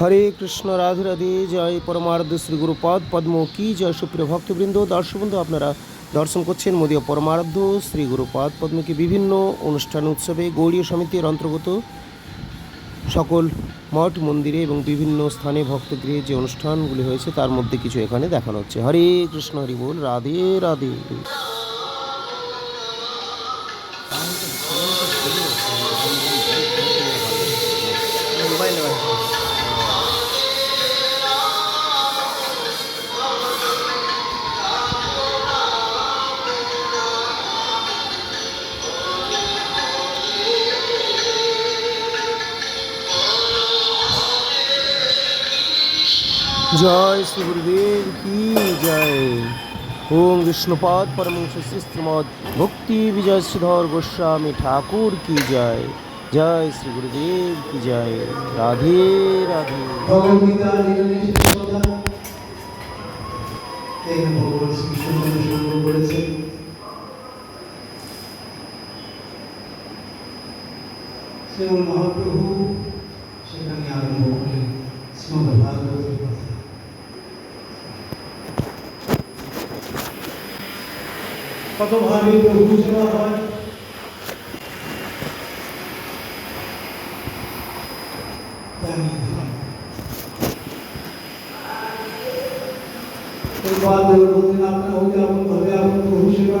হরে কৃষ্ণ, রাধে রাধে, জয় পরমার্ধ শ্রী গুরুপদ পদ্ম, কি জয় সুপ্রিয় ভক্তবৃন্দ, দর্শকবৃন্দ, আপনারা দর্শন করছেন মোদীয় পরমার্ধ শ্রী গুরুপদ পদ্মকে বিভিন্ন অনুষ্ঠান উৎসবে গৌড়ীয় সমিতির অন্তর্গত সকল মঠ মন্দিরে এবং বিভিন্ন স্থানে ভক্তগৃহে যে অনুষ্ঠানগুলি হয়েছে তার মধ্যে কিছু এখানে দেখানো হচ্ছে। হরে কৃষ্ণ, হরি বল, রাধে রাধে। জয় শ্রী গুরুদেব কি জয়? ওম বিষ্ণুপাদ পরমংশ শ্রীমদ ভক্তি বিজয় শ্রীধর গোস্বামী ঠাকুর, কি জয়? জয় শ্রী গুরুদেব কি জয়? রাধে রাধে। ভগবদ্গীতা যেখানে কত ভাবে প্রভু সেবা হয় জানি না। এরপর বলতেন আপনার হতে আপন ভাবে আপন প্রভু সেবা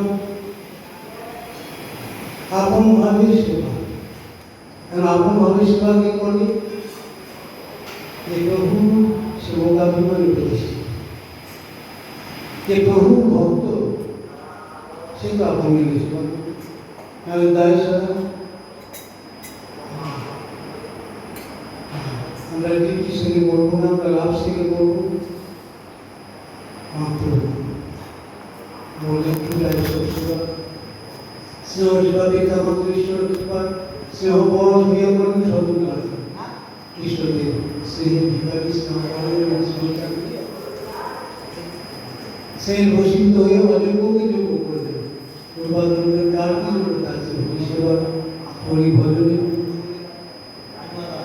আপন ভাবে সেবা কারণ আপন ভাবে সেবা কে করে যে প্রভু সেবকাভিমানী প্রতিষ্ঠিত যে প্রভু ভক্ত সে তো আপন মিলে সেবা করবে। নাহলে দায় সাদা? আমরা ডিউটি সঙ্গে বলব না? আমরা লাভ সঙ্গে বলব স্নেহ স্নেহ বিয়ে করেন সদুন কৃষ্ণদেব সেই ভিকারি স্নেহ সেই বসিত হয়ে দেবে प्रभातनगर कारकुन लोकांचे हिशोबात होळी भरली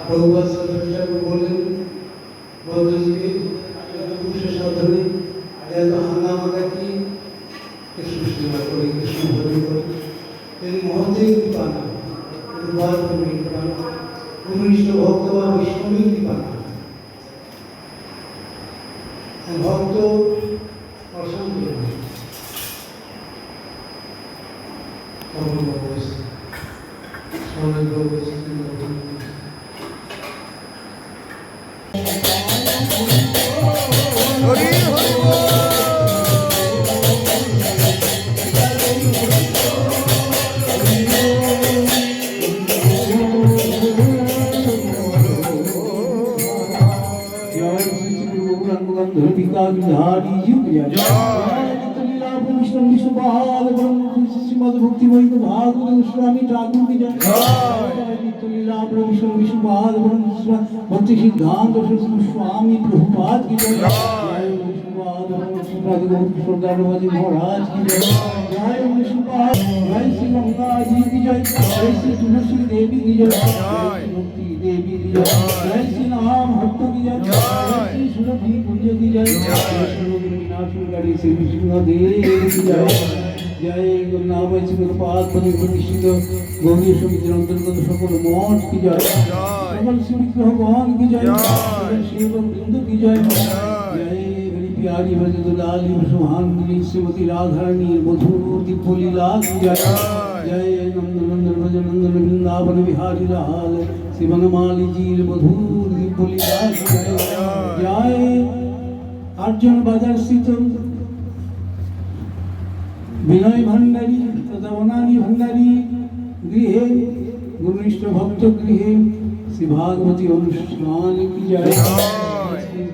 Prabhupada's want to go with something. Hurry, hurry, hurry. Vishnu Vishnu Shrimad ভক্তিবৈত ভাগবত গোস্বামী ঠাকুর কি জয়। নিত্যলীলা প্রভু সর্বেশ ভাগবত ভক্তি সিদ্ধান্ত স্বামী প্রভুপাদ কি জয়। মহারাজ কি জয়। জয়। বিষ্ণুপাদ জয়। শ্রী গঙ্গাজি কি দেব জয় গুরুনাম শ্রী গুরুপাদ পদে প্রতিষ্ঠিত গৌরী সমিতির অন্তর্গত সকল মঠ কি জয় সকল শ্রীগ্রহগণ কি জয় সকল শিববৃন্দ কি জয় জয় বলি प्यारी भज दुलाली सुहांगी श्रीमती राधारणी मधुर दिव्य लीला की जय जय नंद नंदन भज नंदन वृंदावन बिहारी लाल शिवनमाली जी मधुर दिव्य लीला की जय जय अर्जुन बाजार स्थित বিনয় ভাণ্ডারী তথা অনানি ভাণ্ডারী গৃহে গুরুনিষ্ঠ ভক্ত গৃহে শ্রী ভাগবতী অনুষ্ঠান কি যায়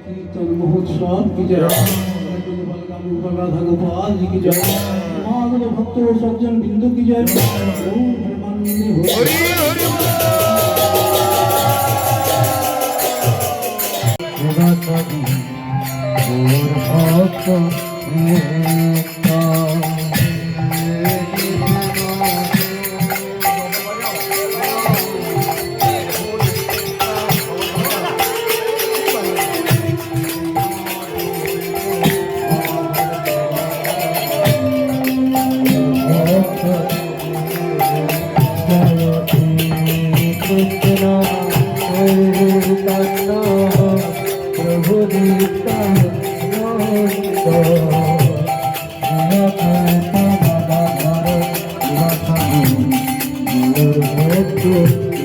কীর্তন মহোৎসব কি যায় রাধা গোপাল কি যায় মাগত ভক্ত ও সজ্জন বিন্দু কি যায় ভক্ত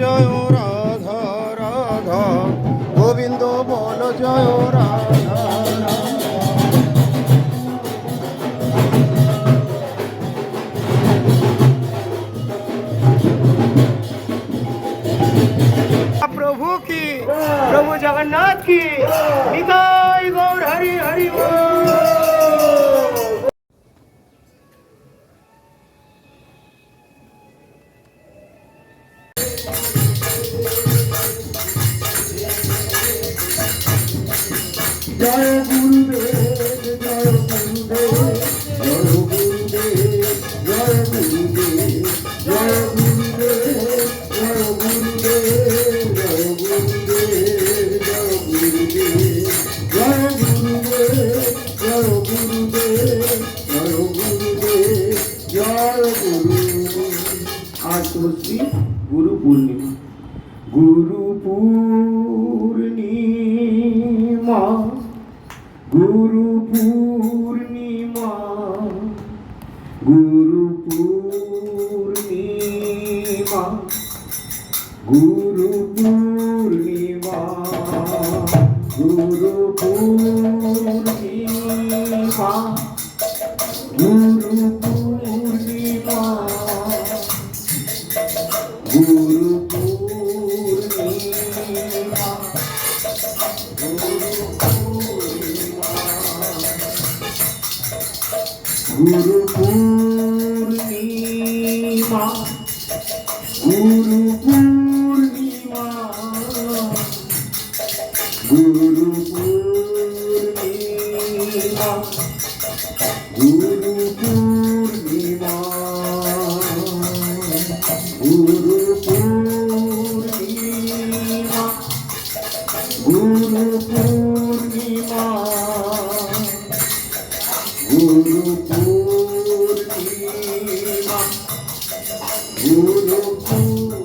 জয় রাধা রাধা। গোবিন্দ বলো জয় রাধা প্রভু কি? প্রভু জগন্নাথ কি? নিতাই জয় গুরুদেব পূর্ণিমা গুরু পূর্ণিমা গুরু পূর্ণিমা গুরু পূর্ণিমা গুরু পূর্ণিমা গুরু পূর্ণিমা গুরু গুরু পূর্ণিমা গুরু পূর্ণিমা গুরু পূর্ণিমা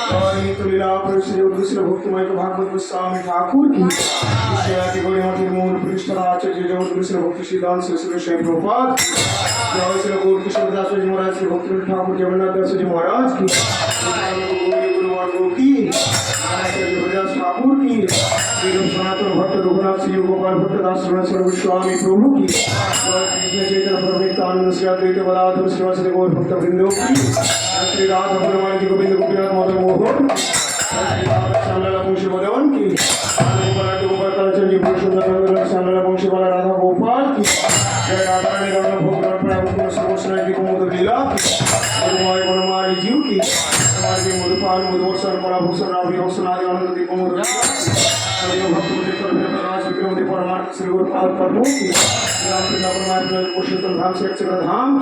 श्री भक्तिमय भागवत गोस्वामी ठाकुर की मूल पृष्ठाचार्य जगत श्री भक्ति सिद्धांत श्री श्री शैव जय श्री गौर किशोर दास जी महाराज श्री भक्ति ठाकुर जगन्नाथ दास जी महाराज की गौरी की ठाकुर की सनातन भट्ट रघुनाथ श्री गोपाल भट्ट दास सर्व प्रभु की चैतन्य प्रभु नित्यानंद श्री अद्वैत बलाधुर श्रीवास गौर भक्त वृंदो की श्री राधा भगवान की गोविंद गोपीनाथ मदन मोहन। श्यामला मुंशी मदन की। आनंद बड़ा के ऊपर कल्चर जी बहुत सुंदर मंगल श्यामला मुंशी वाला राधा गोपाल की जय राधा रानी राधा भोग राधा भोग सर्वोसना की कुमुद लीला हमारे बनमारी जीव की हमारे की मधुपाल मधुवर्षण बड़ा भूषण रावी भूषण आदि आनंद की कुमुद श्री गुरुपाल प्रभु की राम कृष्ण परमात्मा कुशल धाम से अक्षर धाम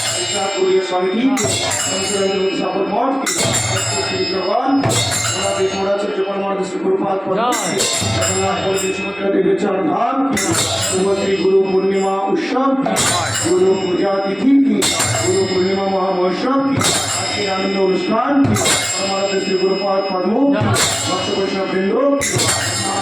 ব্যবসা কোরিয়া সমিতি সকল মঠ শ্রীগ্রহণ আমাদের সৌরাজ চক্র মঠ শ্রী গুরুপাদ বিবেচন ধান শ্রী গুরু পূর্ণিমা উৎসব গুরু পূজা তিথি গুরু পূর্ণিমা মহামহোৎসব আজকের আনন্দ অনুষ্ঠান আমাদের শ্রী গুরুপাদ পদ্ম ভক্ত বৈষ্ণব বৃন্দ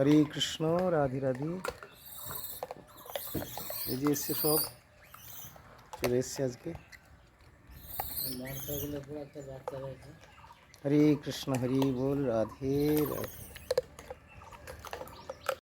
হরে কৃষ্ণ রাধে রাধে এই যে এসছে সব চলে এসছে আজকে হরে কৃষ্ণ হরি বল রাধে রাধে